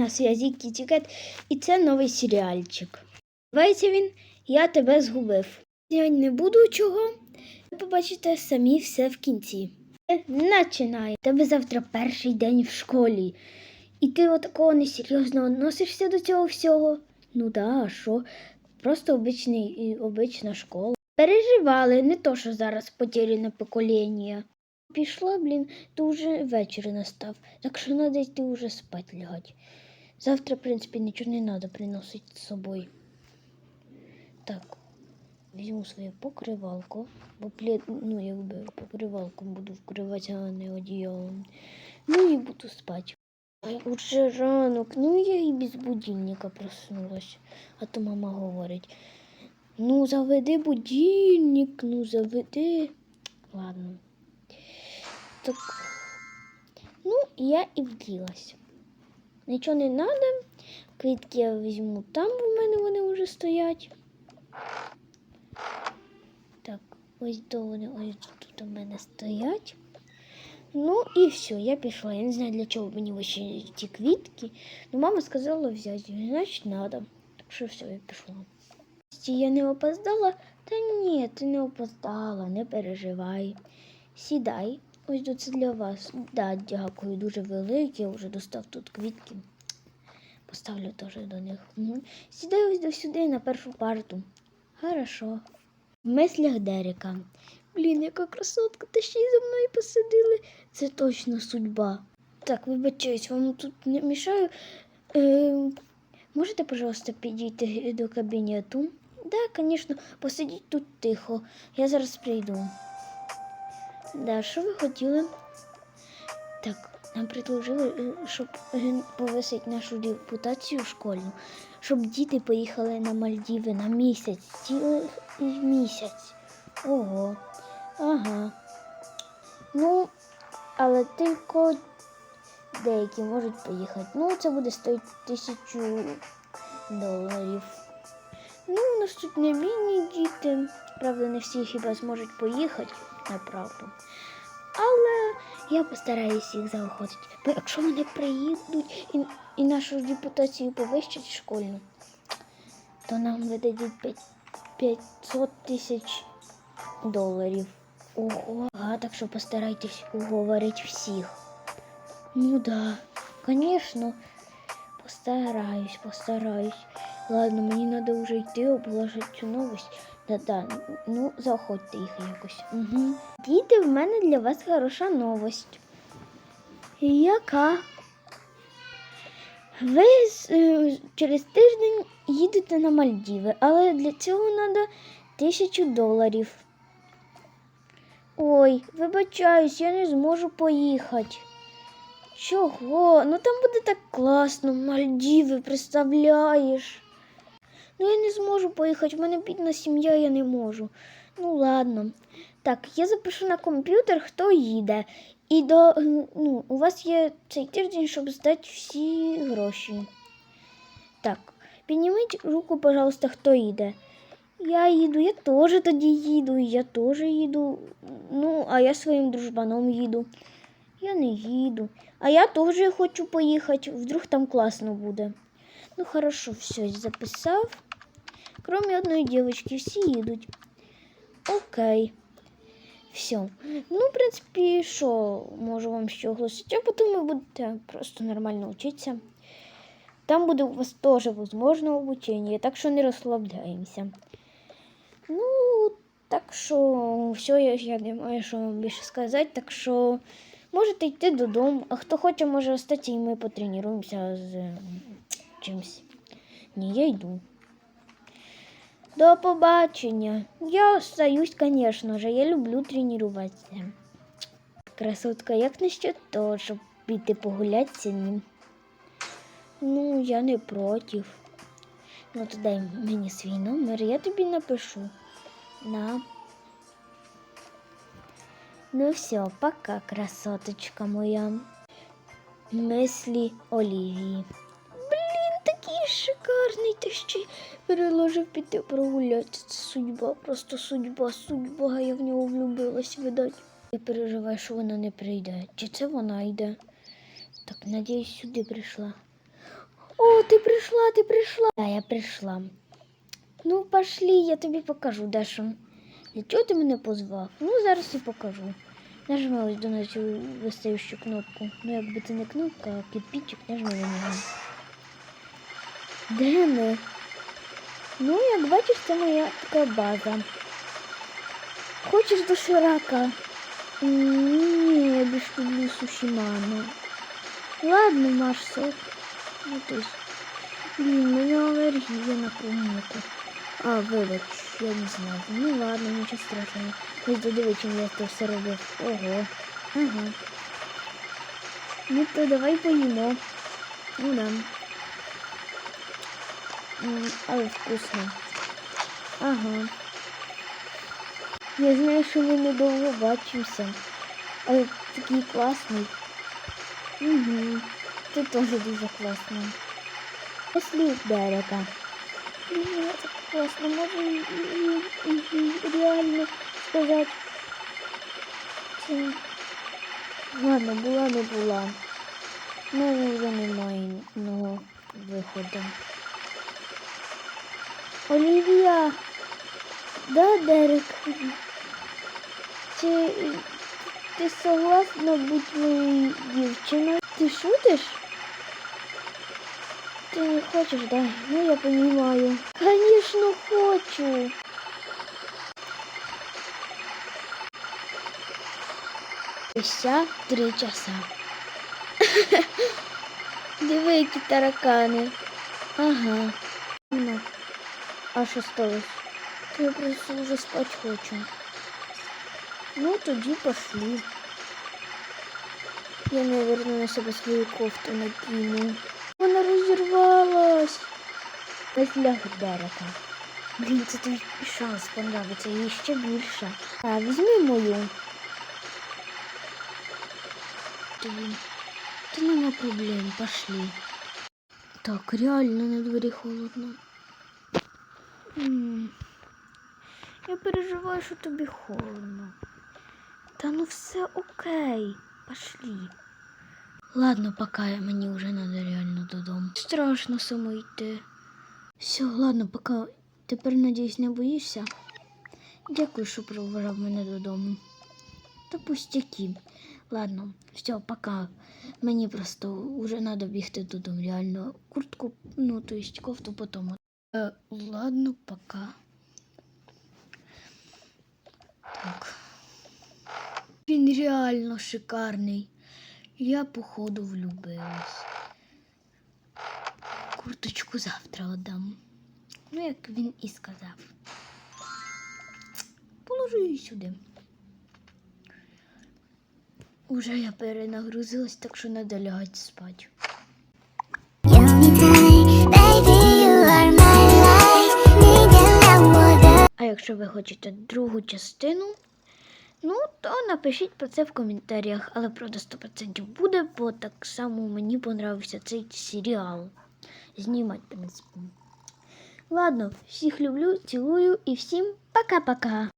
на зв'язі Кітікет, і це новий серіальчик. Називається він Я тебе згубив. Я не буду чого. Ви побачите самі все в кінці. Начинай. Тебе завтра перший день в школі. І ти отакого несерйозно відносишся до цього всього. Ну да, а що? Просто обичний, обична школа. Переживали, не то, що зараз потеряне покоління. Пішла, блін, то вже вечір настав, так що треба йти вже спать лягати. Завтра, в принципі, нічого не треба приносити з собою. Так, візьму своє покривалко, бо плід, ну, якби покривалком буду вкривати, а не одіялом. Ну і буду спати. Ай, уже ранок, ну я і без будильника проснулась, а то мама говорить. Ну, заведи будильник, ну заведи. Ладно. Так. Ну, я і вділась. Нічого не треба. Квітки я візьму там, в мене вони вже стоять. Так, ось до вони ось тут у мене стоять. Ну і все, я пішла. Я не знаю, для чого мені вообще ті квітки. Ну, мама сказала взяти, значить, треба. Так що все, я пішла. Я не опоздала? Та ні, ти не опоздала, не переживай. Сідай. Ось тут це для вас. Да, дякую, дуже велике. Я вже достав тут квітки. Поставлю теж до них. Угу. Сідай ось до сюди на першу парту. Хорошо. В мислях Дерека. Блін, яка красотка, та ще й за мною посадили. Це точно судьба. Так, вибачаюсь, вам тут не мішаю. Е, можете, пожалуйста, підійти до кабінету? Да, звісно, посидіть тут тихо. Я зараз прийду. Да, що ви хотіли? Так, нам предложили, е, щоб повисити нашу репутацію школьну, щоб діти поїхали на Мальдіви на місяць, цілий місяць. Ого. Ага. Ну, але тільки деякі можуть поїхати. Ну, це буде стоїти тисячу доларів. Ну, у нас тут не бідні діти. Правда, не всі хіба зможуть поїхати, направду. Але я постараюся їх заохотити. Бо якщо вони приїдуть і, і нашу репутацію повищать школьну, то нам видадуть п'ять- 500 тисяч доларів. Ого, а так що постарайтесь уговорити всіх. Ну да, звісно, постараюсь, постараюсь. Ладно, мені треба вже йти обложити цю новость. Да-да, ну заходьте їх якось. Угу. Діти, в мене для вас хороша новость. Яка? Ви е, через тиждень їдете на Мальдіви, але для цього треба тисячу доларів. Ой, вибачаюсь, я не зможу поїхати. Чого? Ну там буде так класно, Мальдіви, представляєш. Ну я не зможу поїхати, в мене бідна сім'я, я не можу. Ну ладно. Так, я запишу на комп'ютер, хто їде. І до ну, у вас є цей тиждень, щоб здати всі гроші. Так, підніміть руку, пожалуйста, хто їде. Я їду, я теж тоді їду, я теж їду. Ну, а я своїм дружбаном їду. Я не їду. А я теж хочу поїхати, вдруг там класно буде. Ну, хорошо, все, записав. Кроме одної дівчинки, всі їдуть. Окей. Все. Ну, в принципі, що можу вам ще оголосити, а потім ви будете просто нормально вчитися. Там буде у вас теж возможне обучення, так що не розслабляємося. Ну, так що все, я, я не маю що вам більше сказати, так що можете йти додому, а хто хоче, може остатися і ми потренуємося з чимось. Ні, я йду. До побачення. Я остаюсь, звісно ж, я люблю тренуватися. Красотка, як насчет того, щоб піти погуляти сьогодні? Ну, я не проти. Ну, то дай мені свій номер, я тобі напишу. На. Ну все, пока, красоточка моя. Мислі Олівії. Блін, такий шикарний, ти ще переложив піти прогулятися. Це судьба, просто судьба, судьба. Я в нього влюбилась, видать. Я переживаю, що вона не прийде. Чи це вона йде? Так, надіюсь, сюди прийшла. О, ти прийшла, ти прийшла. Да, я прийшла. Ну, пошли, я тобі покажу, Даша. Для чого ти мене позвав? Ну, зараз і покажу. Нажми до на цю вистаючу кнопку. Ну, якби це не кнопка, а кирпичик, нажми на нього. Де ми? Ну, як бачиш, це моя така база. Хочеш доширака? Ні, я більш люблю сушіману. Ладно, Марсо. Ну, то блін, у мене алергія на планету. А, вибач, я не знаю. Ну ладно, нічого страшного. Ось додиви, чим я це все робив. Ого. Ага. Ну то давай поїмо. Ну да. Але вкусно. Ага. Я знаю, що ми недовго бачимося. Але такий класний. Угу. Ти теж дуже класно. Пошли Дерека. Блін, це класно. Можу реально сказати. Це... Ладно, була не була. У мене вже немає іного виходу. Олівія! Да, Дерек? Чи ти согласна бути моєю дівчиною? Ти шутиш? Ти не хочеш, да? Ну я понимаю. Конечно, хочу. Спустя три часа. Диви, які таракани. Ага. Ну, а що сталося? Та я просто вже спать хочу. Ну, тоді пошли. Я, наверное, на себе свою кофту накину. Вона розірвалась. Ось ляг Дерека. Блін, це твій шанс понравиться їй ще більше. А, візьми мою. Блін, та нема проблем, пошли. Так, реально на дворі холодно. Я переживаю, що тобі холодно. Та ну все окей, пошли. Ладно, пока мені вже надо реально додому. Страшно само йти. Все, ладно, пока. Тепер, надіюсь, не боїшся. Дякую, що провожав мене додому. Та пустяки. Ладно, все, пока. Мені просто вже треба бігти додому. Реально. Куртку, ну, то есть кофту потім. Е, ладно, пока. Так. Він реально шикарний. Я, походу, влюбилась. Курточку завтра отдам. Ну, як він і сказав. Положу її сюди. Уже я перенагрузилась, так що треба лягати спати. Якщо ви хочете другу частину, ну то напишіть про це в коментарях. Але правда 100% буде, бо так само мені понравився цей серіал. Знімати, в принципі. Ладно, всіх люблю, цілую і всім пока-пока.